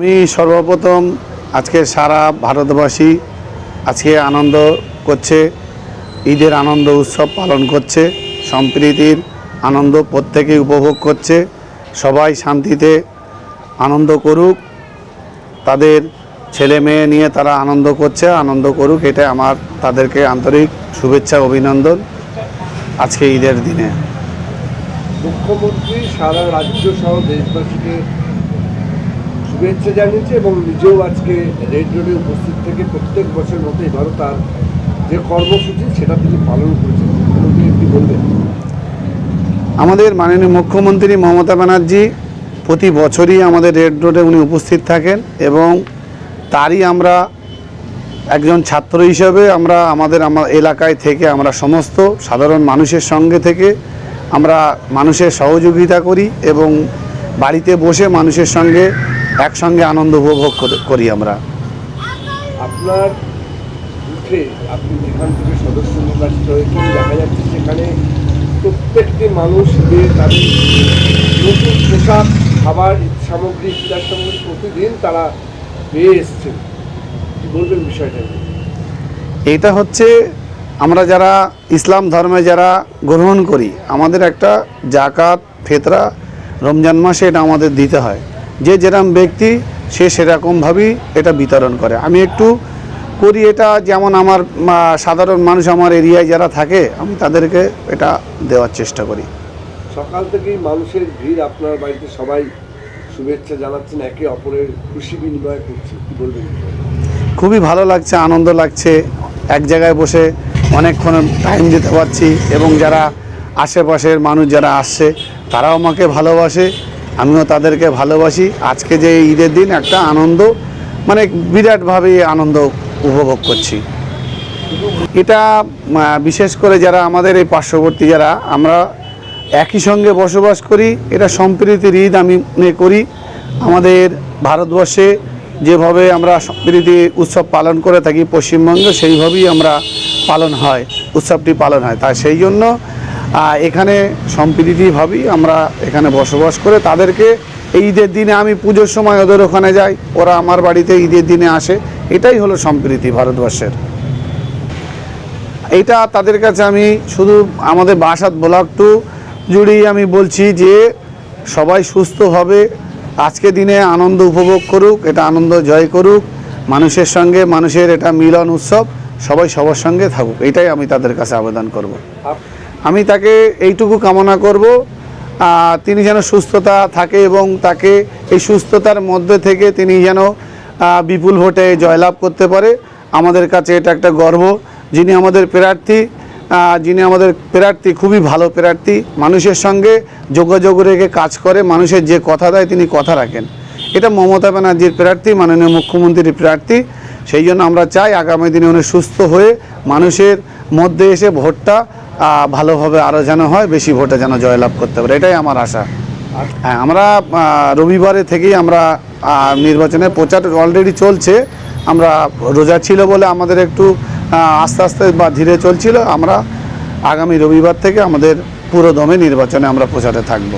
আমি সর্বপ্রথম আজকে সারা ভারতবাসী আজকে আনন্দ করছে, ঈদের আনন্দ উৎসব পালন করছে, সম্প্রীতির আনন্দ প্রত্যেকে উপভোগ করছে, সবাই শান্তিতে আনন্দ করুক, তাদের ছেলে মেয়ে নিয়ে তারা আনন্দ করছে, আনন্দ করুক এটা আমার, তাদেরকে আন্তরিক শুভেচ্ছা, অভিনন্দন আজকে ঈদের দিনে। মুখ্যমন্ত্রী, সারা রাজ্য সহ দেশবাসীকে শুভেচ্ছা জানিয়েছে এবং নিজেও আজকে রেড রোডে উপস্থিত থেকে প্রত্যেক বছর মতো এবারও তার যে কর্মসূচি, সেটা তিনি পালন করেছেন। কি বলবেন আমাদের মাননীয় মুখ্যমন্ত্রী মমতা ব্যানার্জি প্রতি বছরই আমাদের রেড রোডে উনি উপস্থিত থাকেন এবং তারই আমরা একজন ছাত্র হিসেবে আমরা আমাদের আমার এলাকায় থেকে আমরা সমস্ত সাধারণ মানুষের সঙ্গে থেকে আমরা মানুষের সহযোগিতা করি এবং বাড়িতে বসে মানুষের সঙ্গে একসঙ্গে আনন্দ উপভোগ করি আমরা। আপনার বুথে আপনি যেখান থেকে সদস্য নির্বাচিত হয়েছেন দেখা যাচ্ছে সেখানে প্রত্যেকটি মানুষ তাদের নতুন পোশাক খাবার সামগ্রী ক্রীড়ার সামগ্রী প্রতিদিন তারা পেয়ে এসছেন। কি বলবেন বিষয়টা এটা হচ্ছে আমরা যারা ইসলাম ধর্মে যারা গ্রহণ করি আমাদের একটা জাকাত ফেতরা রমজান মাসে এটা আমাদের দিতে হয়। যে যেরকম ব্যক্তি সে সেরকমভাবেই এটা বিতরণ করে। আমি একটু করি এটা যেমন আমার সাধারণ মানুষ আমার এরিয়ায় যারা থাকে আমি তাদেরকে এটা দেওয়ার চেষ্টা করি। সকাল থেকেই মানুষের ভিড় আপনার বাড়িতে সবাই শুভেচ্ছা জানাচ্ছেন একে অপরের খুশি বিনিময় করছে কি বলবেন? খুবই ভালো লাগছে আনন্দ লাগছে। এক জায়গায় বসে অনেকক্ষণ টাইম দিতে পারছি এবং যারা আশেপাশের মানুষ যারা আসছে তারাও আমাকে ভালোবাসে। আমিও তাদেরকে ভালোবাসি। আজকে যে ঈদের দিন একটা আনন্দ মানে বিরাটভাবে আনন্দ উপভোগ করছি। এটা বিশেষ করে যারা আমাদের এই পার্শ্ববর্তী যারা, আমরা একই সঙ্গে বসবাস করি। এটা সম্প্রীতির ঈদ আমি মনে করি। আমাদের ভারতবর্ষে যেভাবে আমরা সম্প্রীতি উৎসব পালন করে থাকি পশ্চিমবঙ্গে, সেইভাবেই আমরা পালন হয়, উৎসবটি পালন হয়। তাই সেই জন্য এখানে সম্প্রীতিভাবেই আমরা এখানে বসবাস করে তাদেরকে এই ঈদের দিনে আমি পুজোর সময় ওদের ওখানে যাই, ওরা আমার বাড়িতে ঈদের দিনে আসে এটাই হলো সম্প্রীতি ভারতবর্ষের এটা তাদের কাছে আমি শুধু আমাদের বাসাত ব্লক টু জুড়েই আমি বলছি যে সবাই সুস্থভাবে আজকে দিনে আনন্দ উপভোগ করুক, এটা আনন্দ জয় করুক, মানুষের সঙ্গে মানুষের এটা মিলন উৎসব, সবাই সবার সঙ্গে থাকুক, এটাই আমি তাদের কাছে আবেদন করব। আমি তাকে এইটুকু কামনা করব তিনি যেন সুস্থতা থাকে এবং তাকে এই সুস্থতার মধ্যে থেকে তিনি যেন বিপুল ভোটে জয়লাভ করতে পারে। আমাদের কাছে এটা একটা গর্ব। যিনি আমাদের প্রার্থী যিনি আমাদের প্রার্থী, খুবই ভালো প্রার্থী, মানুষের সঙ্গে যোগাযোগ রেখে কাজ করে, মানুষের যে কথা দেয় তিনি কথা রাখেন। এটা মমতা ব্যানার্জির প্রার্থী, মাননীয় মুখ্যমন্ত্রীর প্রার্থী। সেই জন্য আমরা চাই আগামী দিনে উনি সুস্থ হয়ে মানুষের মধ্যে এসে ভোটটা ভালোভাবে আরও যেন হয়, বেশি ভোটে যেন জয়লাভ করতে পারে। এটাই আমার আশা। হ্যাঁ আমরা রবিবারে থেকেই আমরা নির্বাচনে প্রচার অলরেডি চলছে। আমরা রোজা ছিল বলে আমাদের একটু আস্তে আস্তে বা ধীরে চলছিল। আমরা আগামী রবিবার থেকে আমাদের পুরোদমে নির্বাচনে আমরা প্রচারে থাকব।